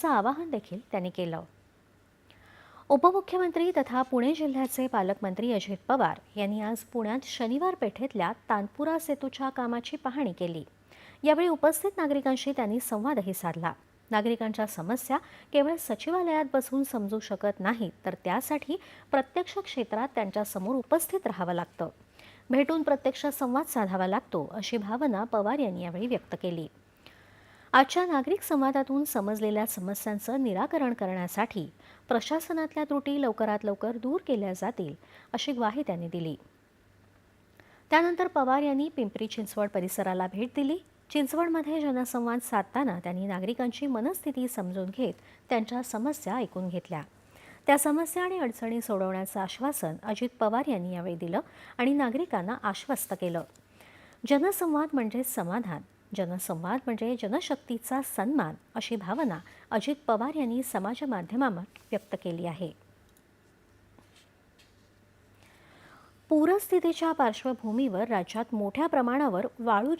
असं आवाहन देखील त्यांनी केलं. उपमुख्यमंत्री तथा पुणे जिल्ह्याचे पालकमंत्री अजित पवार यांनी आज पुण्यात शनिवार पेठेतल्या तानपुरा सेतूच्या कामाची पाहणी केली. यावेळी उपस्थित नागरिकांशी त्यांनी संवादही साधला. नागरिकांच्या समस्या केवळ सचिवालयात बसून समजू शकत नाहीत तर त्यासाठी प्रत्यक्ष क्षेत्रात त्यांच्यासमोर उपस्थित राहावं लागतं. भेटून प्रत्यक्ष संवाद साधावा लागतो अशी भावना पवार यांनी यावेळी व्यक्त केली. आजच्या नागरिक संवादातून समजलेल्या समस्यांचं निराकरण करण्यासाठी प्रशासनातल्या त्रुटी लवकरात लवकर दूर केल्या जातील अशी ग्वाही त्यांनी दिली. त्यानंतर पवार यांनी पिंपरी चिंचवड परिसराला भेट दिली. चिंचवडमध्ये जनसंवाद साधताना त्यांनी नागरिकांची मनस्थिती समजून घेत त्यांच्या समस्या ऐकून घेतल्या. त्या समस्या आणि अडचणी सोडवण्याचं आश्वासन अजित पवार यांनी यावेळी दिलं आणि नागरिकांना आश्वस्त केलं. जनसंवाद म्हणजे समाधान. जनसंवाद म्हणजे जनशक्तीचा सन्मान अशी भावना अजित पवार यांनी समाज माध्यमावर व्यक्त केली आहे. पूरस्थितीच्या पार्श्वभूमीवर राज्यात मोठ्या प्रमाणावर वाळू